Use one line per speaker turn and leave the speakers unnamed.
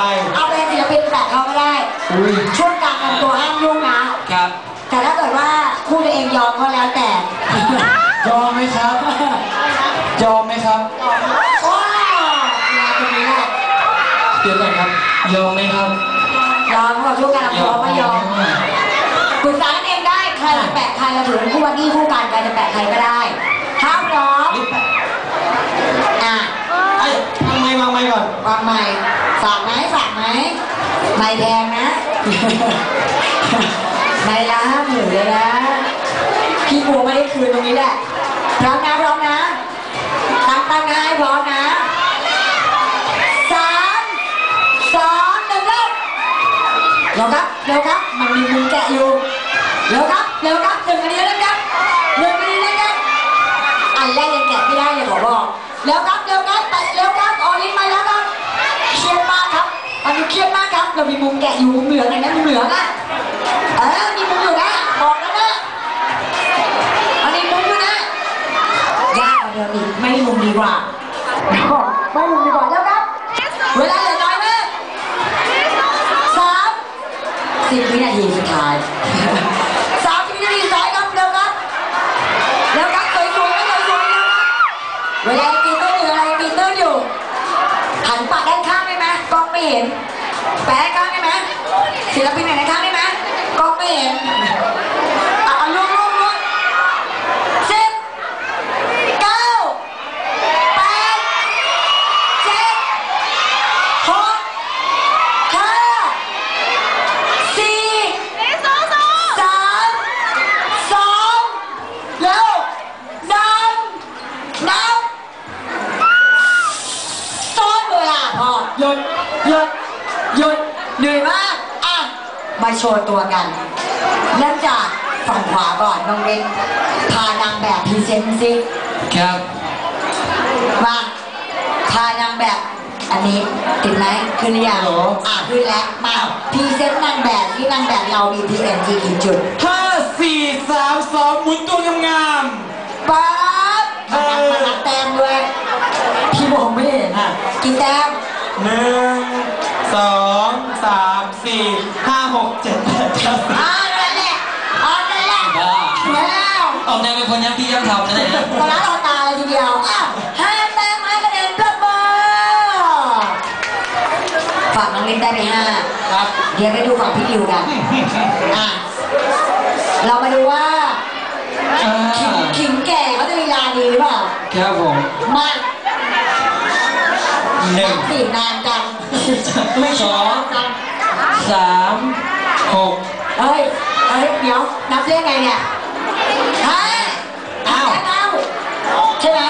ร
เอาเป็นศิลปินแปะเขาก็ได้
อุ้ย
ช่วงกลางลำตัวห้ามยุ่งนะ
ครับ
แต่ถ้าเกิดว่าคู่ตัวเองยอมก็แล้วแต่
ยอมไหมครับ ยอมไหมครับ
โอ้ยาตรงนี้แหละ
เดี๋ยวก่อนครับ ยอมไหมครับ
ยอมก็ช่วงกลางลำตัวไม่ยอมปรึกษากันเองได้ใครจะแปะใครเราถือเป็นคู่วันนี้คู่กันใครจะแปะใครก็ได้ห้ามร้อง
นี่แปะ
อะ
ไอ้ทำไมวางไม้ก่อน
วางใหม่ฝากไหมฝากไหม ไม่แพงนะไม่ละห้าหมื่นเลยนะ พี่บัวไม่ได้คืนตรงนี้แหละ พร้อมนะพร้อมนะ ตั้งตั้งนะให้พร้อมนะสามสองหนึ่งเริ่มเร็วครับเร็วครับ มันมีมุมแกะอยู่ เร็วครับเร็วครับหนึ่งนาทีแล้วครับหนึ่งนาทีแล้วครับอันแรกยังแกะไม่ได้เลยขอบอก เร็วครับเร็วครับไปเร็วครับ อันนี้เครียดมากครับ เรามีมุมแกะอยู่มุมเหลืองเห็นไหมมุมเหลืองอะเออมีมุมอยู่นะบอกแล้วนะอันนี้มุมด้วยนะยากกว่าเดิมอีกไม่มุมดีกว่าไม่มุมดีกว่าแล้วครับ เวลาเหลือน้อยมากสามสิบวินาทีสุดท้ายสามสิบวินาทีสุดท้ายครับเร็วครับเร็วครับสวยๆนะสวยๆนะเวลาปีเตอร์อยู่อะไรปีเตอร์อยู่หันปากด้านข้างได้ ไม่เห็น แปะข้างได้ไหมศิลปินไหนข้างได้ไหมกล้องไม่เห็นอะเอาลุกลุกลุก สิบเก้าแปดเจ็ดหกห้าสี่สามสองเร็วหนึ่งนับต้นเลยอะพอ หยุดหยุดหยุดเหนื่อยมากอะมาโชว์ตัวกันเริ่มจากฝั่งขวาก่อนน้องเล็กพานางแบบพรีเซนต์ซิ
ครับ
มาพานางแบบ อันนี้ติดไหมขึ้นหรือยังอะขึ้นแล้วมาพรีเซนต์นางแบบที่นางแบบเรามี PNG กี่จุด
ห้าสี่สามสองหมุนตัวงาม
ป๊าบมานับมานับแต้มด้วยพี่มองไม่เห็นอะกี่แต้ม
ๆ หนึ่งสองสามสี่ห้าหกเจ็ดแปดเก้าสิบ
อ่านั่นแหละอ่านั่นแหละ
บ้า
แล้ว
ออกแนวเป็นคนย้ำพี่ย้ำทำนะเนี่ย
ตอนนั้นเราตาเลยทีเดียวอะห้าแต้มห้าคะแนนประเบิดฝากน้องลินได้ไปห้า
ครับ
เดี๋ยวไปดูฝั่งพี่ดิวกันอะเรามาดูว่า
อ่า
ขิงขิงแก่เขาจะลีลาดีหรือเปล่า
ครับผม
มา
หนึ่ง
สี่นานกัน
สองสามหก
เอ้ยเอ้ยเดี๋ยวนับได้ไงเนี่ยเฮ้ยอ้าวใช่ไหม